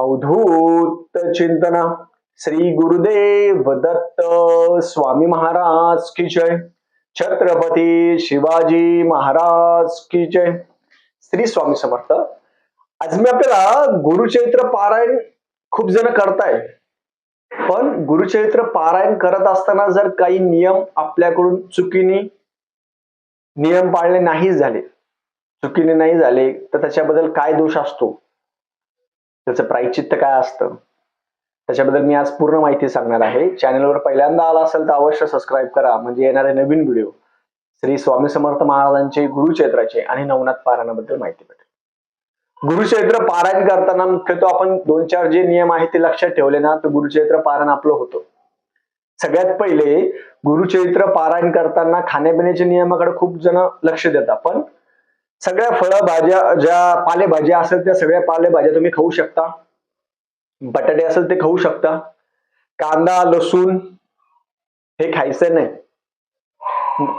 अवधूत चिंतन. श्री गुरुदेव दत्त स्वामी महाराज की जय. छत्रपती शिवाजी महाराज की जय. श्री स्वामी समर्थ. आज मी आपल्याला गुरुचरित्र पारायण खूप जण करताय. पण गुरुचरित्र पारायण करत असताना जर काही नियम आपल्याकडून चुकीने नियम पाळले नाही झाले चुकीने नाही झाले तर त्याच्याबद्दल काय दोष असतो? त्याचं प्रायचित्त काय असतं? त्याच्याबद्दल मी आज पूर्ण माहिती सांगणार आहे. चॅनलवर पहिल्यांदा आला असेल तर अवश्य सबस्क्राईब करा. म्हणजे येणारे नवीन व्हिडिओ श्री स्वामी समर्थ महाराजांचे गुरुचैत्राचे आणि नवनाथ पारायणाबद्दल माहिती भेटेल. गुरुक्षेत्र पारायण करताना मुख्यतः आपण दोन चार जे नियम आहेत ते लक्षात ठेवले ना तर गुरुचैत्र पारायण आपलं होतं. सगळ्यात पहिले गुरुचरित्र पारायण करताना खाण्यापिण्याच्या नियमाकडे खूप जण लक्ष देतात. पण सगळ्या फळभाज्या ज्या पालेभाज्या असेल त्या सगळ्या पालेभाज्या तुम्ही खाऊ शकता. बटाटे असेल ते खाऊ शकता. कांदा लसूण हे खायचं नाही.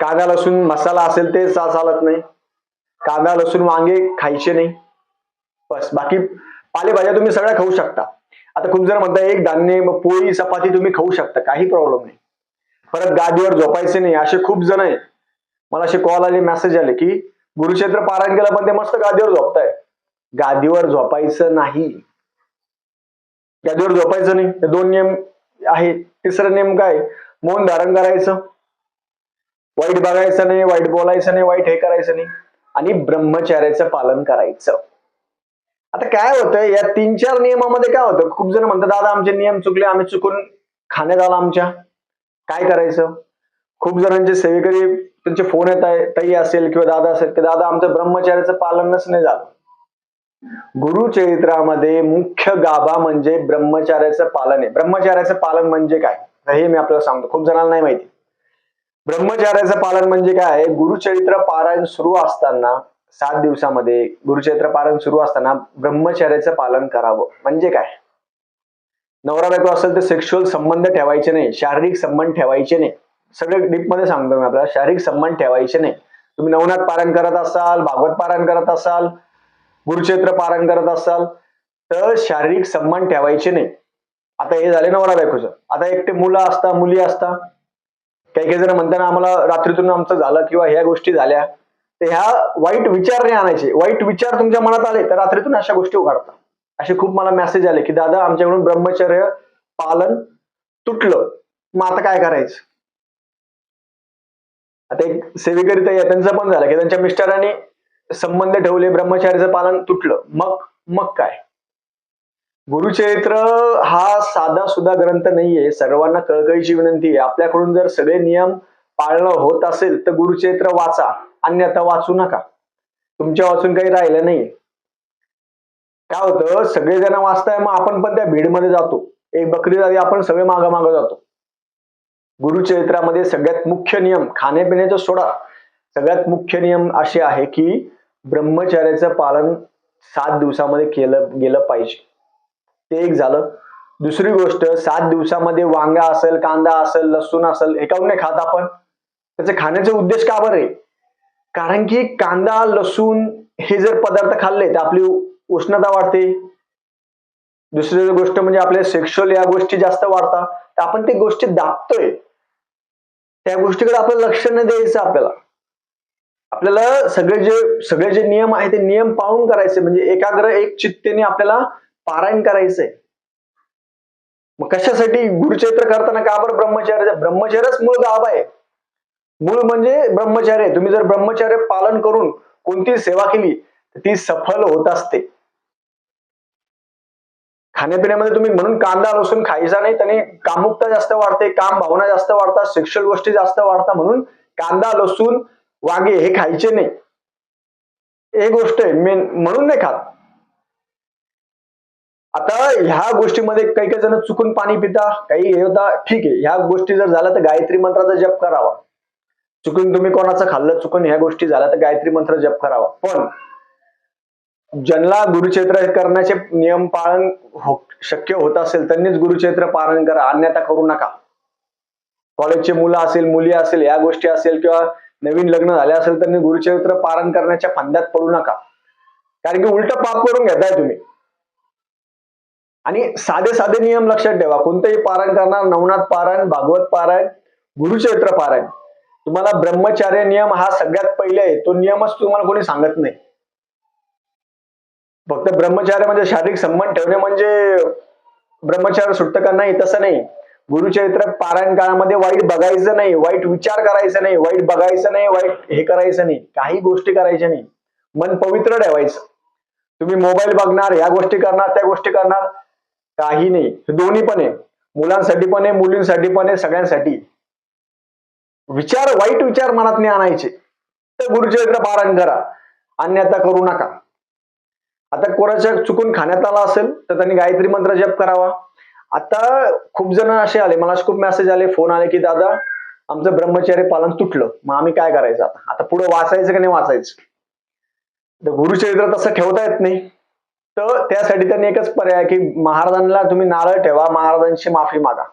कांदा लसूण मसाला असेल ते चालत नाही. कांदा लसूण वांगे खायचे नाही. बस बाकी पालेभाज्या तुम्ही सगळ्या खाऊ शकता. आता खूप जर म्हणता एक धान्य पोळी चपाती तुम्ही खाऊ शकता. काही प्रॉब्लेम नाही. परत गादीवर झोपायचे नाही. असे खूप जण आहे मला असे कॉल आले मेसेज आले की गुरुक्षेत्र पारायण केलं पण ते मस्त गादीवर झोपताय. गादीवर झोपायचं नाही. गादीवर झोपायचं नाही. हे दोन नियम आहे तिसरा नियम काय? मौन धारण करायचं. वाईट बघायचं नाही वाईट बोलायचं नाही वाईट हे करायचं नाही. आणि ब्रह्मचार्याचं पालन करायचं. आता काय होतं या तीन चार नियमामध्ये काय होतं? खूप जण म्हणतात दादा आमचे नियम चुकले आम्ही चुकून खाण्यात आला आमच्या. काय करायचं? खूप जणांचे सेवेकरी त्यांचे फोन येत आहे ताई असेल किंवा दादा असेल की दादा आमचं ब्रह्मचार्याचं पालनच नाही झालं. गुरुचरित्रामध्ये मुख्य गाभा म्हणजे ब्रह्मचार्याचं पालन आहे. ब्रह्मचार्याचं पालन म्हणजे काय? हे मी आपल्याला सांगतो. खूप जणांना नाही माहिती. ब्रह्मचार्याचं पालन म्हणजे काय आहे? गुरुचरित्र पारायण सुरू असताना सात दिवसामध्ये गुरुचरित्र पारायण सुरू असताना ब्रह्मचर्याचं पालन करावं. म्हणजे काय? नवरा बायको असेल तर सेक्शुअल संबंध ठेवायचे नाही. शारीरिक संबंध ठेवायचे नाही. सगळे डीपमध्ये सांगतो मी आपल्याला. शारीरिक संबंध ठेवायचे नाही. तुम्ही नवनाथ पारायण करत असाल भागवत पारायण करत असाल गुरुक्षेत्र पारायण करत असाल तर शारीरिक संबंध ठेवायचे नाही. आता हे झाले नवरा बायकोचं. आता एकटे मुलं असता मुली असता काही काही जण म्हणताना आम्हाला रात्रीतून आमचं झालं किंवा ह्या गोष्टी झाल्या तर ह्या वाईट विचार नाही आणायचे. वाईट विचार तुमच्या मनात आले तर रात्रीतून अशा गोष्टी उघडतात असे खूप मला मेसेज आले की दादा आमच्याकडून ब्रह्मचर्य पालन तुटलं. मग आता काय करायचं? आता एक सेवेकरिता या त्यांचा पण झालं की त्यांच्या मिस्टराने संबंध ठेवले ब्रह्मचार्याचं पालन तुटलं. मग मग काय? गुरुचरित्र हा साधा सुद्धा ग्रंथ नाहीये. सर्वांना कळकळीची विनंती आहे. आपल्याकडून जर सगळे नियम पाळणं होत असेल तर गुरुचरित्र वाचा. अन्यथा वाचू नका. तुमच्या वाचून काही राहिलं नाही. काय होतं? सगळेजण वाचताय मग आपण पण त्या भीडमध्ये जातो. एक बकरी जाती आपण सगळे मागं मागं जातो. गुरुचरित्रामध्ये सगळ्यात मुख्य नियम खाण्यापिण्याचा सोडा सगळ्यात मुख्य नियम असे आहे की ब्रह्मचर्याचं पालन सात दिवसामध्ये केलं गेलं पाहिजे. ते एक झालं. दुसरी गोष्ट सात दिवसामध्ये वांगा असेल कांदा असेल लसूण असेल हे काऊन नाही खात आपण. त्याचे खाण्याचा उद्देश का बरं आहे? कारण की कांदा लसूण हे जर पदार्थ खाल्ले तर आपली उष्णता वाढते. दुसरी गोष्ट म्हणजे आपल्या सेक्शुअल या गोष्टी जास्त वाढतात. तर आपण ते गोष्टी दाबतोय. त्या गोष्टीकडे आपलं लक्ष न द्यायचं आपल्याला. आपल्याला सगळे जे सगळे जे नियम आहेत ते नियम पाळून करायचे. म्हणजे एकाग्र एक चित्तेने आपल्याला पारायण करायचंय. मग कशासाठी? गुरुचैत्र करताना का बरं ब्रह्मचार्य? ब्रह्मचर्यच मूळ गाभ आहे. मूळ म्हणजे ब्रह्मचार्य. आहे. तुम्ही जर ब्रह्मचार्य पालन करून कोणती सेवा केली तर ती सफल होत असते. खाण्यापिण्यामध्ये तुम्ही म्हणून कांदा लसूण खायचा नाही त्याने कामुकता जास्त वाढते काम भावना जास्त वाढतात सेक्शुअल गोष्टी जास्त वाढतात म्हणून कांदा लसूण वांगे हे खायचे नाही. हे गोष्ट आहे मेन म्हणून नाही खात. आता ह्या गोष्टीमध्ये काही काही जण चुकून पाणी पिता काही हे होता ठीक आहे. ह्या गोष्टी जर झाल्या तर गायत्री मंत्राचा जप करावा. चुकून तुम्ही कोणाचं खाल्लं चुकून ह्या गोष्टी झाल्या तर गायत्री मंत्र जप करावा. पण ज्यांना गुरुक्षेत्र करण्याचे नियम पालन हो शक्य होत असेल त्यांनीच गुरुक्षेत्र पालन करा अन्यथा करू नका. कॉलेजचे मुलं असेल मुली असेल या गोष्टी असेल किंवा नवीन लग्न झाले असेल त्यांनी गुरुचरित्र पालन करण्याच्या फांद्यात पडू नका. कारण की उलट पाप करून घेताय तुम्ही. आणि साधे साधे नियम लक्षात ठेवा. कोणतंही पारायण करणार नवनाथ पारायण भागवत पारायण गुरुचरित्र पारायण. तुम्हाला ब्रह्मचार्य नियम हा सगळ्यात पहिले आहे. तो नियमच तुम्हाला कोणी सांगत नाही. फक्त ब्रह्मचार्य म्हणजे शारीरिक संबंध ठेवणे म्हणजे ब्रह्मचार्य सुट्ट का नाही तसं नाही. गुरुचरित्र पारायण काळामध्ये वाईट बघायचं नाही वाईट विचार करायचा नाही वाईट बघायचं नाही वाईट हे करायचं नाही काही गोष्टी करायच्या नाही. मन पवित्र ठेवायचं. तुम्ही मोबाईल बघणार ह्या गोष्टी करणार त्या गोष्टी करणार काही नाही. हे दोन्ही पण आहे. मुलांसाठी पण आहे मुलींसाठी पण आहे सगळ्यांसाठी. विचार वाईट विचार मनात नाही आणायचे. तर गुरुचरित्र पारायण करा. अन्यथा करू नका. आता कोणाच्या चुकून खाण्यात आला असेल तर त्यांनी गायत्री मंत्र जप करावा. आता खूप जण असे आले मला खूप मेसेज आले फोन आले की दादा आमचं ब्रह्मचर्य पालन तुटलं मग आम्ही काय करायचं आता? आता पुढे वाचायचं का नाही वाचायचं? तर गुरुचरित्र तसं ठेवता येत नाही. तर त्यासाठी त्यांनी एकच पर्याय की महाराजांना तुम्ही नारळ ठेवा महाराजांची माफी मागा.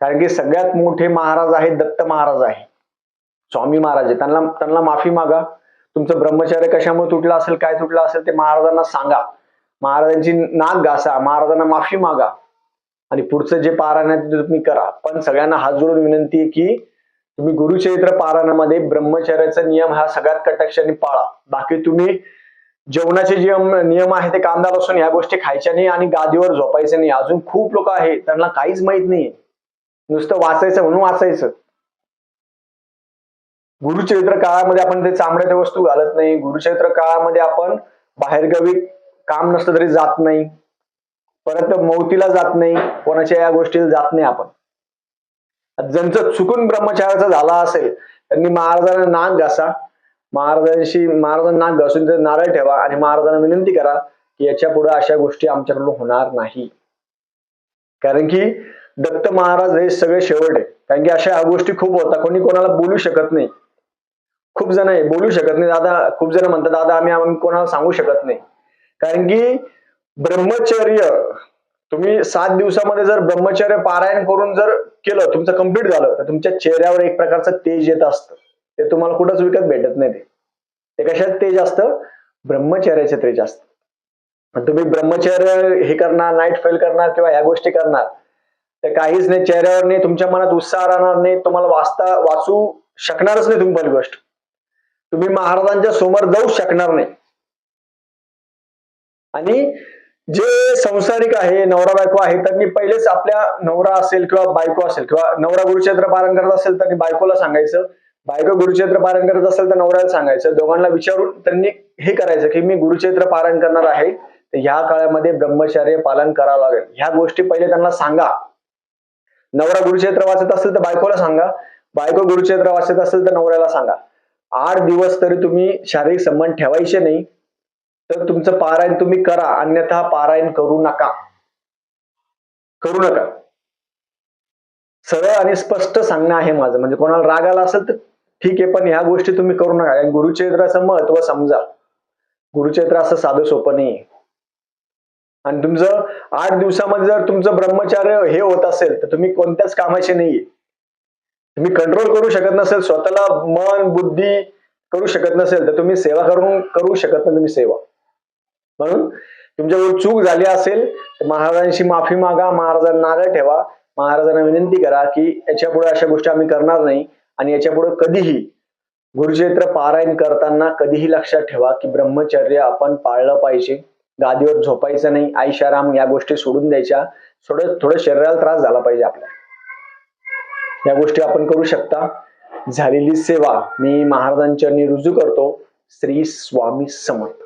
कारण की सगळ्यात मोठे महाराज आहेत दत्त महाराज आहे. स्वामी महाराज आहे त्यांना त्यांना माफी मागा. तुमचं ब्रह्मचर्य कशामुळे तुटलं असेल काय तुटलं असेल ते महाराजांना सांगा. महाराजांची नाक घासा महाराजांना माफी मागा. आणि पुढचं जे पारायण आहे ते तुम्ही करा. पण सगळ्यांना हात जोडून विनंती आहे की तुम्ही गुरुचरित्र पारायणामध्ये ब्रह्मचर्याचा नियम हा सगळ्यात कटाक्षाने पाळा. बाकी तुम्ही जेवणाचे जे नियम आहे ते कांदा लसूण ह्या गोष्टी खायच्या नाही आणि गादीवर झोपायचं नाही. अजून खूप लोक आहेत त्यांना काहीच माहीत नाही नुसतं वाचायचं म्हणून वाचायचं. गुरुचरित्र काळामध्ये आपण ते चांबड्याच्या वस्तू घालत नाही. गुरुचरित्र काळामध्ये आपण बाहेरगावी काम नसलं तरी जात नाही. परत मौतीला जात नाही. कोणाच्या या गोष्टीला जात नाही आपण. ज्यांचं चुकून ब्रह्मचार्याचा झाला असेल त्यांनी महाराजांना नाक घासा. महाराजांशी महाराजांना नाक घासून ते नारळ ठेवा आणि महाराजांना विनंती करा की याच्यापुढे अशा गोष्टी आमच्याकडून होणार नाही. कारण की दत्त महाराज हे सगळे शेवट आहे. कारण की अशा ह्या गोष्टी खूप होतात. कोणी कोणाला बोलू शकत नाही. खूप जण आहे बोलू शकत नाही. दादा खूप जण म्हणतात दादा आम्ही आम्ही कोणाला सांगू शकत नाही. कारण की ब्रह्मचर्य तुम्ही सात दिवसामध्ये जर ब्रह्मचर्य पारायण करून जर केलं तुमचं कंप्लीट झालं तर तुमच्या चेहऱ्यावर एक प्रकारचं तेज येत असतं. ते तुम्हाला कुठंच विकत भेटत नाही ते. कशात तेज असतं? ब्रह्मचर्याचे तेज असतं. तुम्ही ब्रह्मचर्य हे करणार नाईट फेल करणार किंवा ह्या गोष्टी करणार तर काहीच नाही. चेहऱ्यावर नाही तुमच्या मनात उत्साह राहणार नाही तुम्हाला वाचता वाचू शकणारच नाही तुम्ही पहिली गोष्ट. तुम्ही महाराजांच्या समोर जाऊ शकणार नाही. आणि जे संसारिक आहे नवरा बायको आहे त्यांनी पहिलेच आपल्या नवरा असेल किंवा बायको असेल किंवा नवरा गुरुक्षेत्र पारण करत असेल त्यांनी बायकोला सांगायचं. बायको गुरुक्षेत्र पारण करत असेल तर नवऱ्याला सांगायचं. दोघांना विचारून त्यांनी हे करायचं की मी गुरुक्षेत्र पारण करणार आहे. तर ह्या काळामध्ये ब्रह्मचर्य पालन करावं लागेल. ह्या गोष्टी पहिले त्यांना सांगा. नवरा गुरुक्षेत्र वाचत असेल तर बायकोला सांगा. बायको गुरुक्षेत्र वाचत असेल तर नवऱ्याला सांगा. आठ दिवस तरी तुम्ही शारीरिक संबंध ठेवायचे नाही तर तुमचं पारायण तुम्ही करा अन्यथा पारायण करू नका. करू नका. सरळ आणि स्पष्ट सांगणं आहे माझं. म्हणजे कोणाला राग आला असेल तर ठीक आहे पण ह्या गोष्टी तुम्ही करू नका. कारण गुरुचरित्राचं महत्त्व समजा. गुरुचरित्र असं साधं सोपं नाही आणि तुमचं आठ दिवसामध्ये जर तुमचं ब्रह्मचार्य हे होत असेल तर तुम्ही कोणत्याच कामाचे नाहीये. तुम्ही कंट्रोल करू शकत नसेल स्वतःला मन बुद्धी करू शकत नसेल तर तुम्ही सेवा करून करू शकत नाही तुम्ही सेवा. म्हणून तुमच्याकडून चूक झाली असेल तर महाराजांशी माफी मागा महाराजांना नारळ ठेवा. महाराजांना विनंती करा की याच्यापुढे अशा गोष्टी आम्ही करणार नाही आणि याच्यापुढे कधीही गुरुचरित्र पारायण करताना कधीही लक्षात ठेवा की ब्रह्मचर्य आपण पाळलं पाहिजे. गादीवर झोपायचं नाही. आईशाराम या गोष्टी सोडून द्यायच्या. थोडं थोडं शरीराला त्रास झाला पाहिजे आपल्या या गोष्टी आपण करू शकता. झालेली सेवा मी महाराजांच्या रुजू करतो. श्री स्वामी समर्थ.